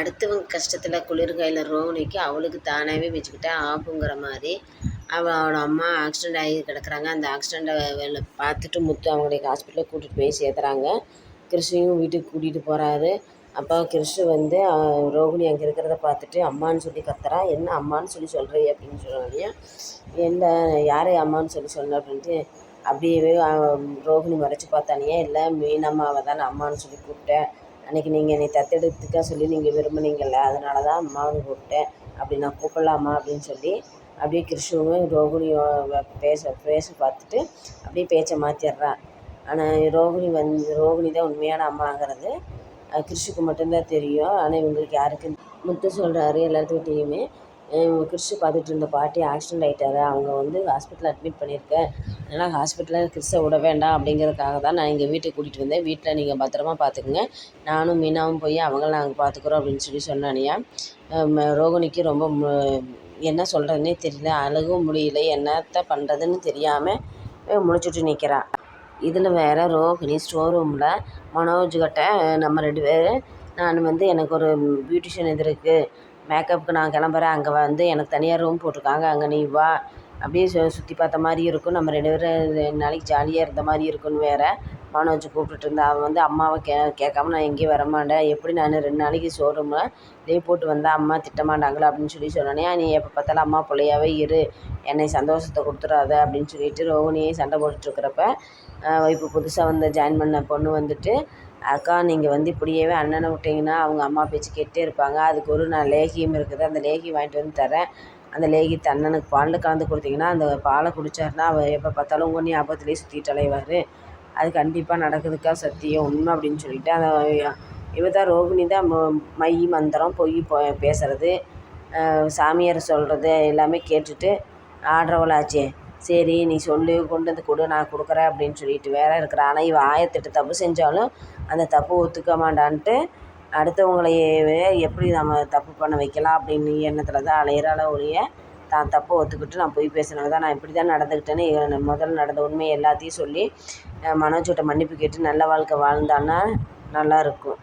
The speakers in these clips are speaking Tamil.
அடுத்தவங்க கஷ்டத்தில் குளிர்காயில் ரோகிணிக்கு அவளுக்கு தானாகவே வச்சுக்கிட்டா ஆப்புங்கிற மாதிரி அவள் அவளோட அம்மா ஆக்சிடெண்ட் ஆகி கிடக்குறாங்க. அந்த ஆக்சிடெண்ட்டை பார்த்துட்டு முத்து அவங்களுடைய ஹாஸ்பிட்டலுக்கு கூட்டிகிட்டு போய் சேர்த்துறாங்க. கிருஷ்ணையும் வீட்டுக்கு கூட்டிகிட்டு போகிறாரு அப்போ கிருஷ்ணு வந்து ரோகிணி அங்கே இருக்கிறத பார்த்துட்டு அம்மான்னு சொல்லி கத்துறா. என்ன அம்மான்னு சொல்லி சொல்கிறீ அப்படின்னு சொன்னாங்க என்ன யாரை அம்மான்னு சொல்லி சொன்ன? அப்படின்ட்டு அப்படியே ரோகிணி மறைச்சி பார்த்தானியே இல்லை மீனம்மாவை தான் நான் அம்மான்னு சொல்லி கூப்பிட்டேன். அன்றைக்கி நீங்கள் என்னை தத்தெடுத்துக்க சொல்லி நீங்கள் விரும்புனீங்கல்ல அதனால தான் அம்மாவை கூப்பிட்டேன். அப்படி நான் கூப்பிடலாமா அப்படின்னு சொல்லி அப்படியே கிருஷ்ணவும் ரோகிணியும் பேச பேச பார்த்துட்டு அப்படியே பேச்சை மாற்றிடுறான் ஆனால் ரோகிணி வந்து ரோகிணி தான் உண்மையான அம்மாங்கிறது. கிறிஷுக்கு மட்டும்தான் தெரியும். ஆனால் இவங்களுக்கு யாருக்கு முத்து சொல்கிறாரு எல்லாத்துக்கிட்டேயுமே கிறிஷு பார்த்துட்டு இருந்த பாட்டி ஆக்சிடெண்ட் ஆகிட்டாரு அவங்க வந்து ஹாஸ்பிட்டலில் அட்மிட் பண்ணியிருக்கேன். அதனால் ஹாஸ்பிட்டலில் கிறிஸை விட வேண்டாம் அப்படிங்கிறதுக்காக தான் நான் எங்கள் வீட்டுக்கு கூட்டிகிட்டு வந்தேன். வீட்டில் நீங்கள் பத்திரமா பார்த்துக்குங்க. நானும் மீனாவும் போய் அவங்கள நாங்கள் பார்த்துக்குறோம் அப்படின்னு சொல்லி சொன்னானியா. ரோகிணிக்கு ரொம்ப என்ன சொல்கிறதுனே தெரியல. அழகும் முடியல. என்னத்த பண்ணுறதுன்னு தெரியாமல் முடிச்சுட்டு நிற்கிறான் இதில் வேறு ரோகிணி ஸ்டோர் ரூமில் மனோஜ்கிட்ட நம்ம ரெண்டு பேர் நான் வந்து எனக்கு ஒரு பியூட்டிஷியன் இது இருக்குது மேக்கப்புக்கு நான் கிளம்புறேன். அங்கே வந்து எனக்கு தனியாக ரூம் போட்டிருக்காங்க. அங்கே நீ வா. அப்படியே சு சுற்றி பார்த்த மாதிரி இருக்கும். நம்ம ரெண்டு பேரும் ரெண்டு நாளைக்கு ஜாலியாக இருந்த மாதிரி இருக்கும்னு வேறு. மனோஜ் கூப்பிட்டுட்டு இருந்தா. அவன் வந்து அம்மாவை கே கேட்காம நான் எங்கேயும் வரமாட்டேன் எப்படி நான் ரெண்டு நாளைக்கு ஷோரூமில் லீவ் போட்டு வந்தால் அம்மா திட்டமாட்டாங்களா அப்படின்னு சொல்லி சொன்னோன்னே நீ எப்போ பார்த்தாலும் அம்மா பிள்ளையாவே இரு. என்னை சந்தோஷத்தை கொடுத்துடாத அப்படின்னு சொல்லிட்டு ரோகிணியே சண்டை போட்டுட்ருக்கிறப்ப இப்போ புதுசாக வந்து ஜாயின் பண்ண பொண்ணு வந்துட்டு அக்கா நீங்கள் வந்து இப்படியே அண்ணனை விட்டிங்கன்னா அவங்க அம்மா பேச்சு கேட்டே இருப்பாங்க. அதுக்கு ஒரு நான் லேகியம் இருக்குது. அந்த லேகி வாங்கிட்டு வந்து தரேன். அந்த லேகியத்தை அண்ணனுக்கு பாலில் கலந்து கொடுத்தீங்கன்னா அந்த பாலை குடித்தாருன்னா அவர் எப்போ பார்த்தாலும் உங்கள் ஞாபகத்துலேயே சுற்றிட்டு அலைவார். அது கண்டிப்பாக நடக்குதுக்கா சத்தியம் உண்மை அப்படின்னு சொல்லிட்டு அதை இவ தான் ரோகிணி தான் மை மந்திரம் பொய் பேசுகிறது சாமியார் சொல்கிறது எல்லாமே கேட்டுட்டு ஆடுறவளாச்சே சரி நீ சொல்லு கொண்டு வந்து கொடு நான் கொடுக்குறேன் அப்படின்னு சொல்லிட்டு வேற இருக்கிற. ஆனால் இவன் ஆயிரத்தெட்டு தப்பு செஞ்சாலும் அந்த தப்பு ஒத்துக்க மாட்டான்ட்டு அடுத்தவங்களையவே எப்படி நம்ம தப்பு பண்ண வைக்கலாம் அப்படின்னு எண்ணத்தில் தான் அலையிறாளே ஒழிய தான் தப்பை ஒத்துக்கிட்டு நான் போய் பேசினவ தான் நான் இப்படி தான் நடந்துக்கிட்டேன்னு முதல்ல நடந்த உண்மையை எல்லாத்தையும் சொல்லி மனோஜ்கிட்ட மன்னிப்பு கேட்டு நல்ல வாழ்க்கை வாழ்ந்தான்னா நல்லாயிருக்கும்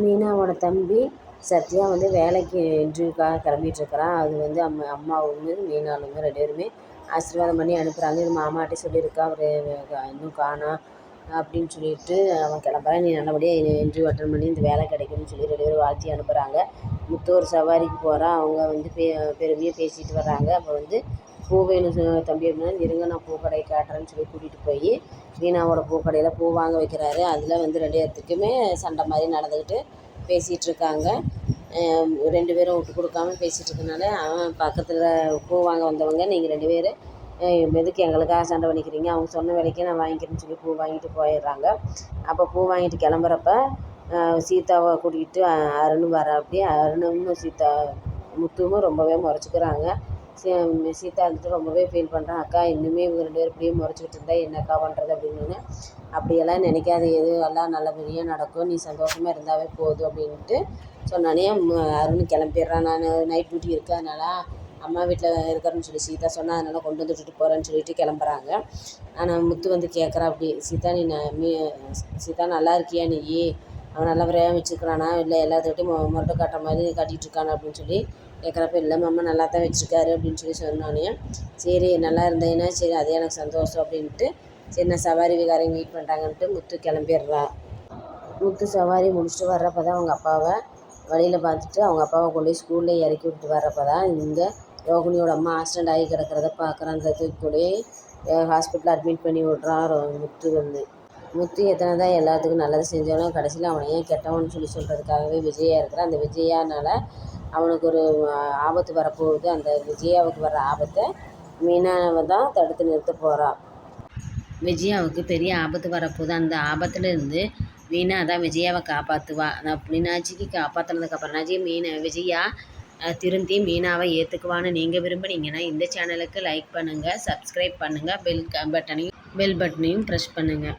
மீனாவோட தம்பி சத்யா வந்து வேலைக்கு இன்டர்வியூக்காக கிளம்பிட்டுருக்குறான். அது வந்து அம்மா அம்மாவும் மீனாளுங்க ரெண்டு பேருமே ஆசீர்வாதம் பண்ணி அனுப்புகிறாங்க இது மாமாட்டே சொல்லியிருக்கா. அவர் இன்னும் காணா அப்படின்னு சொல்லிட்டு அவன் கிளம்புறான். நீ நல்லபடியாக இன்டர்வியூ அட்டன் பண்ணி இந்த வேலை கிடைக்கும்னு சொல்லி ரெண்டு பேரும் வாழ்த்தி அனுப்புகிறாங்க முத்து ஒரு சவாரிக்கு போகிறான் அவங்க வந்து பெ பெருமையாக பேசிட்டு வர்றாங்க. அப்போ வந்து பூ வேணும் தம்பி அப்படின்னா இருங்க நான் பூக்கடை காட்டுறேன்னு சொல்லி கூட்டிகிட்டு போய் வீணாவோட பூக்கடையில் பூ வாங்க வைக்கிறாரு. அதில் வந்து ரெண்டு இடத்துக்குமே சண்டை மாதிரி நடந்துக்கிட்டு பேசிகிட்டு இருக்காங்க. ரெண்டு பேரும் விட்டு கொடுக்காம பேசிகிட்டு இருக்கனால அவன் பக்கத்தில் பூ வாங்க வந்தவங்க நீங்கள் ரெண்டு பேர் எதுக்கு எங்களுக்காக சண்டை பண்ணிக்கிறீங்க. அவங்க சொன்ன விலைக்கே நான் வாங்கிக்கிறேன்னு சொல்லி பூ வாங்கிட்டு போயிடுறாங்க. அப்போ பூ வாங்கிட்டு கிளம்புறப்ப சீதாவை கூட்டிகிட்டு அருணும் வராப்படி அருணும் சீதா முத்துவும் ரொம்பவே முறைச்சிக்கிறாங்க. சீதா வந்துட்டு ரொம்பவே ஃபீல் பண்ணுறான் அக்கா இன்னுமே இவங்க ரெண்டு பேரும் இப்படியே முறைச்சிக்கிட்டு இருந்தால் என்னக்கா பண்ணுறது அப்படின்னு. அப்படியெல்லாம் நினைக்காத. எதுவும் எல்லாம் நல்லபடியாக நடக்கும். நீ சந்தோஷமாக இருந்தாவே போதும். அப்படின்ட்டு சொன்னானே. அருண் கிளம்பிடுறான். நான் நைட் டியூட்டி இருக்குது அதனால் அம்மா வீட்டில் இருக்கிறேன்னு சொல்லி சீதா சொன்னால் அதனால் கொண்டு வந்து விட்டுட்டு போகிறேன்னு சொல்லிட்டு கிளம்புறாங்க. ஆனால் முத்து வந்து கேட்குறா அப்படி சீதா நீ மீ சீதா நல்லா இருக்கியா நீ? அவன் நல்லா விரையாக வச்சுருக்கிறானா? இல்லை எல்லாத்துக்கிட்டையும் மொ காட்டுற மாதிரி காட்டிகிட்டு இருக்கானா? அப்படின்னு சொல்லி கேட்குறப்ப இல்லை மாமா நல்லா தான் வச்சுருக்காரு அப்படின்னு சொல்லி சொன்னோன்னே சரி நல்லா இருந்தேன்னா சரி அதே எனக்கு சந்தோஷம் அப்படின்ட்டு சரி நான் சவாரி விகாரையும் மீட் பண்ணுறாங்கன்ட்டு முத்து கிளம்பிடுறா. முத்து சவாரி முடிச்சுட்டு வர்றப்ப தான் அவங்க அப்பாவை வழியில் பார்த்துட்டு அவங்க அப்பாவை கொண்டு போய் ஸ்கூலில் இறக்கி விட்டு வர்றப்ப தான் இங்கே ரோகிணியோட அம்மா ஆக்சிடெண்ட் ஆகி கிடக்கிறத பார்க்குறான். அந்த தூக்கி ஹாஸ்பிட்டலில் அட்மிட் பண்ணி விட்றான். முத்து வந்து முத்து எத்தனை தான் எல்லாத்துக்கும் நல்லது செஞ்சாலும் கடைசியில் அவனை ஏன் கெட்டவன்னு சொல்லி சொல்கிறதுக்காகவே விஜயா இருக்கிறான். அந்த விஜயானால் அவனுக்கு ஒரு ஆபத்து வரப்போகுது. அந்த விஜயாவுக்கு வர ஆபத்தை மீனாவை தான் தடுத்து நிறுத்த போகிறான் விஜயாவுக்கு பெரிய ஆபத்து வரப்போகுது. அந்த ஆபத்துலேருந்து மீனா தான் விஜயாவை காப்பாற்றுவா நான் மீனாட்சிக்கு காப்பாற்றினதுக்கப்புறம் நாச்சி மீனா விஜயா திருந்தி மீனாவை ஏற்றுக்குவான்னு நீங்கள் விரும்புனீங்கன்னா இந்த சேனலுக்கு லைக் பண்ணுங்கள் சப்ஸ்கிரைப் பண்ணுங்கள் பெல் பட்டனையும் பெல் பட்டனையும் ப்ரெஸ் பண்ணுங்கள்